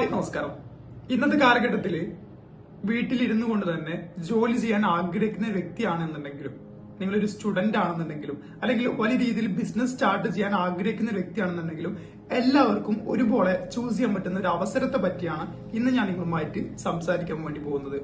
Hi നമസ്കാരം. ഇന്നത്തെ കാലഘട്ടത്തിൽ വീട്ടിലിരുന്നു കൊണ്ട് തന്നെ ജോലി ചെയ്യാൻ ആഗ്രഹിക്കുന്ന വ്യക്തിയാണെന്നുണ്ടെങ്കിലും നിങ്ങളൊരു സ്റ്റുഡന്റ് ആണെന്നുണ്ടെങ്കിലും അല്ലെങ്കിൽ വലിയ രീതിയിൽ ബിസിനസ് സ്റ്റാർട്ട് ചെയ്യാൻ ആഗ്രഹിക്കുന്ന വ്യക്തിയാണെന്നുണ്ടെങ്കിലും എല്ലാവർക്കും ഒരുപോലെ ചൂസ് ചെയ്യാൻ പറ്റുന്ന ഒരു അവസരത്തെ പറ്റിയാണ് ഇന്ന് ഞാൻ നിങ്ങളുമായിട്ട് സംസാരിക്കാൻ വേണ്ടി പോകുന്നത്.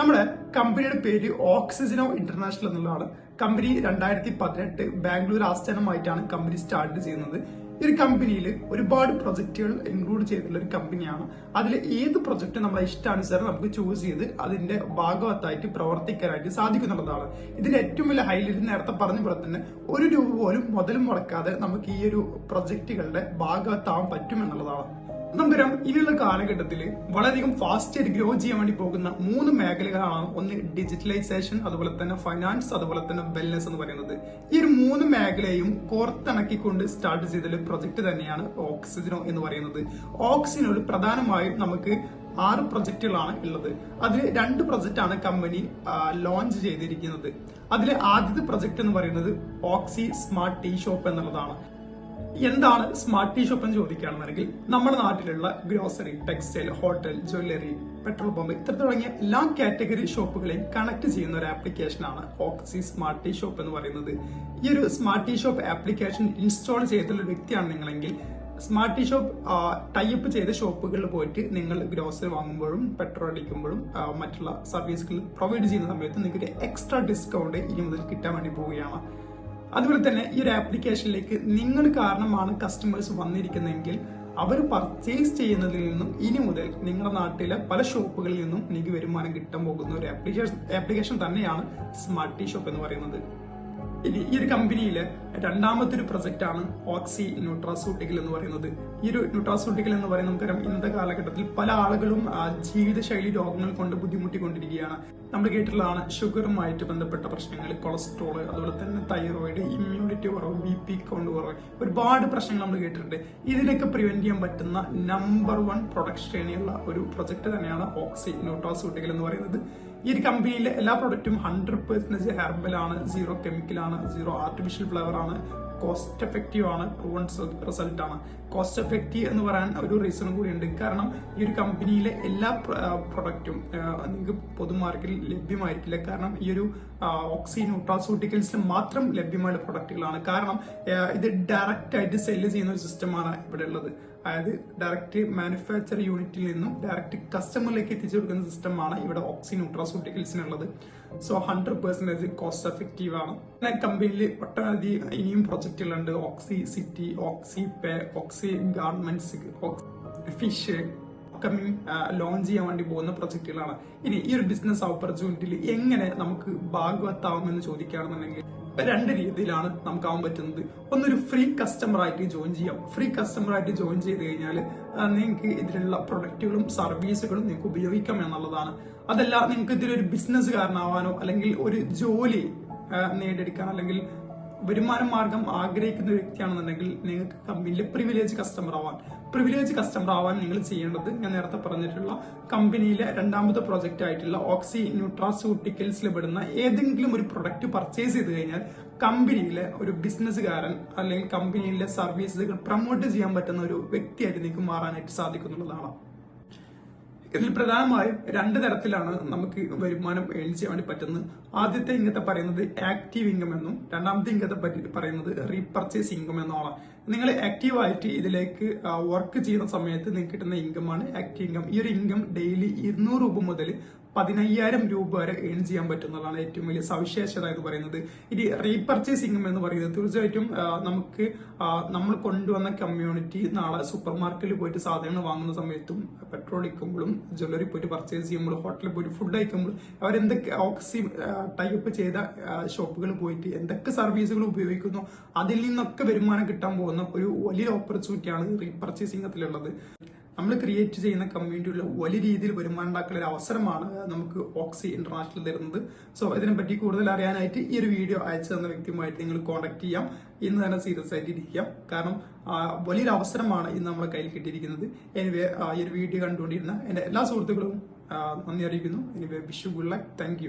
നമ്മുടെ കമ്പനിയുടെ പേര് ഓക്സിജനോ ഇന്റർനാഷണൽ എന്നുള്ളതാണ്. കമ്പനി രണ്ടായിരത്തി പതിനെട്ട് ബാംഗ്ലൂർ ആസ്ഥാനമായിട്ടാണ് കമ്പനി സ്റ്റാർട്ട് ചെയ്യുന്നത്. ഒരു കമ്പനിയിൽ ഒരുപാട് പ്രൊജക്റ്റുകൾ ഇൻക്ലൂഡ് ചെയ്തിട്ടുള്ള ഒരു കമ്പനിയാണ് അതിൽ ഏത് പ്രൊജക്ട് നമ്മളെ ഇഷ്ടാനുസരണം നമുക്ക് ചൂസ് ചെയ്ത് അതിന്റെ ഭാഗവത്തായിട്ട് പ്രവർത്തിക്കാനായിട്ട് സാധിക്കുന്നുള്ളതാണ്. ഇതിന്റെ ഏറ്റവും വലിയ ഹൈലൈറ്റ് നേരത്തെ പറഞ്ഞ പോലെ തന്നെ ഒരു രൂപ പോലും മുതൽ മുടക്കാതെ നമുക്ക് ഈ ഒരു പ്രൊജക്റ്റുകളുടെ ഭാഗവത്താവാൻ പറ്റുമെന്നുള്ളതാണ്. നമുക്കറിയാം ഇനിയുള്ള കാലഘട്ടത്തിൽ വളരെയധികം ഫാസ്റ്റ് ആയിട്ട് ഗ്രോ ചെയ്യാൻ വേണ്ടി പോകുന്ന മൂന്ന് മേഖലകളാണ് ഒന്ന് ഡിജിറ്റലൈസേഷൻ അതുപോലെ തന്നെ ഫൈനാൻസ് അതുപോലെ തന്നെ വെൽനസ് എന്ന് പറയുന്നത്. ഈ ഒരു മൂന്ന് മേഖലയും കോർത്തിണക്കിക്കൊണ്ട് സ്റ്റാർട്ട് ചെയ്ത പ്രൊജക്ട് തന്നെയാണ് ഓക്സിജനോ എന്ന് പറയുന്നത്. ഓക്സിജനോട് പ്രധാനമായും നമുക്ക് ആറ് പ്രൊജക്റ്റുകളാണ് ഉള്ളത്. അതിൽ രണ്ട് പ്രൊജക്റ്റാണ് കമ്പനി ലോഞ്ച് ചെയ്തിരിക്കുന്നത്. അതിലെ ആദ്യത്തെ പ്രൊജക്ട് എന്ന് പറയുന്നത് ഓക്സി സ്മാർട്ട് ടീ ഷോപ്പ് എന്നുള്ളതാണ്. എന്താണ് സ്മാർട്ട് ടീ ഷോപ്പ് എന്ന് ചോദിക്കുകയാണെന്നുണ്ടെങ്കിൽ നമ്മുടെ നാട്ടിലുള്ള grocery textile hotel jewellery petrol pump ഇത്ര തുടങ്ങിയ എല്ലാ കാറ്റഗറി ഷോപ്പുകളെയും കണക്ട് ചെയ്യുന്ന ഒരു ആപ്ലിക്കേഷനാണ് ഓക്സി സ്മാർട്ട് ടീ ഷോപ്പ് എന്ന് പറയുന്നത്. ഈ ഒരു smart tea shop application install ചെയ്തിട്ടുള്ള വ്യക്തിയാണ് നിങ്ങളെങ്കിൽ സ്മാർട്ട് ടി ഷോപ്പ് ടൈപ്പ് ചെയ്ത ഷോപ്പുകളിൽ പോയിട്ട് നിങ്ങൾ ഗ്രോസറി വാങ്ങുമ്പോഴും പെട്രോൾ അടിക്കുമ്പോഴും മറ്റുള്ള സർവീസുകൾ പ്രൊവൈഡ് ചെയ്യുന്ന സമയത്ത് നിങ്ങൾക്ക് എക്സ്ട്രാ ഡിസ്കൗണ്ട് ഇനി മുതൽ കിട്ടാൻ വേണ്ടി പോവുകയാണ്. അതുപോലെ തന്നെ ഈ ഒരു ആപ്ലിക്കേഷനിലേക്ക് നിങ്ങൾ കാരണമാണ് കസ്റ്റമേഴ്സ് വന്നിരിക്കുന്നതെങ്കിൽ അവർ പർച്ചേസ് ചെയ്യുന്നതിൽ നിന്നും ഇനി മുതൽ നിങ്ങളുടെ നാട്ടിലെ പല ഷോപ്പുകളിൽ നിന്നും എനിക്ക് വരുമാനം കിട്ടാൻ പോകുന്ന ഒരു ആപ്ലിക്കേഷൻ ആപ്ലിക്കേഷൻ തന്നെയാണ് സ്മാർട്ട് ടി ഷോപ്പ് എന്ന് പറയുന്നത്. ഇനി ഈ ഒരു കമ്പനിയിലെ രണ്ടാമത്തെ ഒരു പ്രൊജക്റ്റ് ആണ് ഓക്സി ന്യൂട്രാസൂട്ടിക്കൽ എന്ന് പറയുന്നത്. ഈ ഒരു ന്യൂട്രാസൂട്ടിക്കൽ എന്ന് പറയുന്നത് നമുക്കറിയാം ഇന്നത്തെ കാലഘട്ടത്തിൽ പല ആളുകളും ജീവിതശൈലി രോഗങ്ങൾ കൊണ്ട് ബുദ്ധിമുട്ടിക്കൊണ്ടിരിക്കുകയാണ്. നമ്മൾ കേട്ടിട്ടുള്ളതാണ് ഷുഗറുമായിട്ട് ബന്ധപ്പെട്ട പ്രശ്നങ്ങൾ കൊളസ്ട്രോൾ അതുപോലെ തന്നെ തൈറോയിഡ് ഇമ്മ്യൂണിറ്റി കുറവ് ബി പി കൗണ്ട് കുറവ് ഒരുപാട് പ്രശ്നങ്ങൾ നമ്മൾ കേട്ടിട്ടുണ്ട്. ഇതിനൊക്കെ പ്രിവെന്റ് ചെയ്യാൻ പറ്റുന്ന നമ്പർ വൺ പ്രൊഡക്റ്റ് ശ്രേണിയുള്ള ഒരു പ്രൊജക്ട് തന്നെയാണ് ഓക്സി ന്യൂട്രാസൂട്ടിക്കൽ എന്ന് പറയുന്നത്. ഈ ഒരു കമ്പനിയിലെ എല്ലാ പ്രൊഡക്റ്റും ഹൺഡ്രഡ് പെർസെന്റേജ് ഹെർബലാണ് സീറോ കെമിക്കലാണ് സീറോ ആർട്ടിഫിഷ്യൽ ഫ്ലേവർ ആണ്. കോസ്റ്റ് എഫക്റ്റീവ് ആണ് പ്രൂവൺ റിസൾട്ട് ആണ്. കോസ്റ്റ് എഫക്റ്റീവ് എന്ന് പറയാൻ ഒരു റീസണും കൂടി ഉണ്ട് കാരണം ഈ ഒരു കമ്പനിയിലെ എല്ലാ പ്രൊഡക്റ്റും നിങ്ങൾക്ക് പൊതുമാർക്കിൽ ലഭ്യമായിരിക്കില്ല. കാരണം ഈ ഒരു ഓക്സി ന്യൂട്രാസൂട്ടിക്കൽസിന് മാത്രം ലഭ്യമായ പ്രൊഡക്റ്റുകളാണ് കാരണം ഇത് ഡയറക്റ്റ് ആയിട്ട് സെല്ല് ചെയ്യുന്ന ഒരു സിസ്റ്റമാണ് ഇവിടെ ഉള്ളത്. അതായത് ഡയറക്റ്റ് മാനുഫാക്ചർ യൂണിറ്റിൽ നിന്നും ഡയറക്റ്റ് കസ്റ്റമറിലേക്ക് എത്തിച്ചു കൊടുക്കുന്ന സിസ്റ്റമാണ് ഇവിടെ Oxy ന്യൂട്രാസൂട്ടിക്കൽസിനുള്ളത് so hundred percentage cost effective ആണ്. കമ്പനിയിൽ ഒട്ടനവധി ഇനിയും പ്രൊജക്റ്റുകളുണ്ട് Oxy City Oxy Pay Oxy garments fish upcoming launch ചെയ്യാൻ വേണ്ടി പോകുന്ന പ്രൊജക്റ്റുകളാണ് ഇനി ഈ ഒരു ബിസിനസ് ഓപ്പർച്യൂണിറ്റിയിൽ എങ്ങനെ നമുക്ക് ഭാഗവത്താവുമെന്ന് ചോദിക്കുകയാണെന്നുണ്ടെങ്കിൽ രണ്ട് രീതിയിലാണ് നമുക്കാവാൻ പറ്റുന്നത്. ഒന്നൊരു ഫ്രീ കസ്റ്റമർ ആയിട്ട് ജോയിൻ ചെയ്യാം. ഫ്രീ കസ്റ്റമർ ആയിട്ട് ജോയിൻ ചെയ്ത് കഴിഞ്ഞാൽ നിങ്ങൾക്ക് ഇതിലുള്ള പ്രൊഡക്റ്റുകളും സർവീസുകളും നിങ്ങൾക്ക് ഉപയോഗിക്കാം എന്നുള്ളതാണ്. അതല്ല നിങ്ങൾക്ക് ഇതിലൊരു ബിസിനസ് കാരണമാവാനോ അല്ലെങ്കിൽ ഒരു ജോലി നേടിയെടുക്കാൻ അല്ലെങ്കിൽ വരുമാന മാർഗം ആഗ്രഹിക്കുന്ന വ്യക്തിയാണെന്നുണ്ടെങ്കിൽ നിങ്ങൾക്ക് കമ്പനിയിലെ പ്രിവിലേജ് കസ്റ്റമർ ആവാൻ പ്രിവിലേജ് കസ്റ്റമർ ആവാൻ നിങ്ങൾ ചെയ്യേണ്ടത് ഞാൻ നേരത്തെ പറഞ്ഞിട്ടുള്ള കമ്പനിയിലെ രണ്ടാമത്തെ പ്രോജക്റ്റ് ആയിട്ടുള്ള ഓക്സി ന്യൂട്രാസ്യൂട്ടിക്കൽസിൽ പെടുന്ന ഏതെങ്കിലും ഒരു പ്രൊഡക്റ്റ് പർച്ചേസ് ചെയ്ത് കഴിഞ്ഞാൽ കമ്പനിയിലെ ഒരു ബിസിനസ്സുകാരൻ അല്ലെങ്കിൽ കമ്പനിയിലെ സർവീസുകൾ പ്രൊമോട്ട് ചെയ്യാൻ പറ്റുന്ന ഒരു വ്യക്തിയായിട്ട് നിങ്ങൾക്ക് മാറാനായിട്ട് സാധിക്കുന്നുള്ളതാണ്. ഇതിൽ പ്രധാനമായും രണ്ട് തരത്തിലാണ് നമുക്ക് വരുമാനം ഏൺ ചെയ്യാൻ വേണ്ടി പറ്റുന്നത്. ആദ്യത്തെ ഇങ്ങനത്തെ പറയുന്നത് ആക്റ്റീവ് ഇൻകം എന്നും രണ്ടാമത്തെ ഇങ്ങനത്തെ പറ്റി പറയുന്നത് റീപർച്ചേസ് ഇൻകം എന്നുമാണ്. നിങ്ങൾ ആക്റ്റീവായിട്ട് ഇതിലേക്ക് വർക്ക് ചെയ്യുന്ന സമയത്ത് നിങ്ങൾക്ക് കിട്ടുന്ന ഇൻകമാണ് ആക്റ്റീവ് ഇൻകം ഈ ഒരു ഇൻകം ഡെയിലി ഇരുന്നൂറ് രൂപ മുതൽ പതിനയ്യായിരം രൂപ വരെ ഏൺ ചെയ്യാൻ പറ്റുന്നതാണ് ഏറ്റവും വലിയ സവിശേഷത എന്ന് പറയുന്നത്. ഇനി റീപർച്ചേസിംഗ് എന്ന് പറയുന്നത് തീർച്ചയായിട്ടും നമുക്ക് നമ്മൾ കൊണ്ടുവന്ന കമ്മ്യൂണിറ്റി നാളെ സൂപ്പർ മാർക്കറ്റിൽ പോയിട്ട് സാധനങ്ങൾ വാങ്ങുന്ന സമയത്തും പെട്രോൾ അടിക്കുമ്പോഴും ജ്വല്ലറി പോയിട്ട് പർച്ചേസ് ചെയ്യുമ്പോഴും ഹോട്ടലിൽ പോയിട്ട് ഫുഡ് അയക്കുമ്പോഴും അവരെന്തൊക്കെ ഓക്സി ടൈപ്പ് ചെയ്ത ഷോപ്പുകൾ പോയിട്ട് എന്തൊക്കെ സർവീസുകൾ ഉപയോഗിക്കുന്നു അതിൽ നിന്നൊക്കെ വരുമാനം കിട്ടാൻ പോകുന്ന ഒരു വലിയ ഓപ്പർച്യൂണിറ്റിയാണ് റീപർച്ചേസിംഗ് അതിലുള്ളത് നമ്മൾ ക്രിയേറ്റ് ചെയ്യുന്ന കമ്മ്യൂണിറ്റിയിൽ വലിയ രീതിയിൽ വരുമാനം ഉണ്ടാക്കുന്ന ഒരു അവസരമാണ് നമുക്ക് ഓക്സി ഇന്റർനാഷണൽ തരുന്നത്. സോ ഇതിനെപ്പറ്റി കൂടുതൽ അറിയാനായിട്ട് ഈ ഒരു വീഡിയോ അയച്ചു തന്ന വ്യക്തിയുമായിട്ട് നിങ്ങൾ കോൺടാക്ട് ചെയ്യാം. ഇന്ന് തന്നെ സീരിയസ് ആയിട്ട് ഇരിക്കാം. കാരണം വലിയൊരു അവസരമാണ് ഇന്ന് നമ്മളെ കയ്യിൽ കിട്ടിയിരിക്കുന്നത്. എനിവേ ഈ ഒരു വീഡിയോ കണ്ടുകൊണ്ടിരുന്ന എന്റെ എല്ലാ സുഹൃത്തുക്കളും നന്ദി അറിയിക്കുന്നു. Anyway Vishu good like thank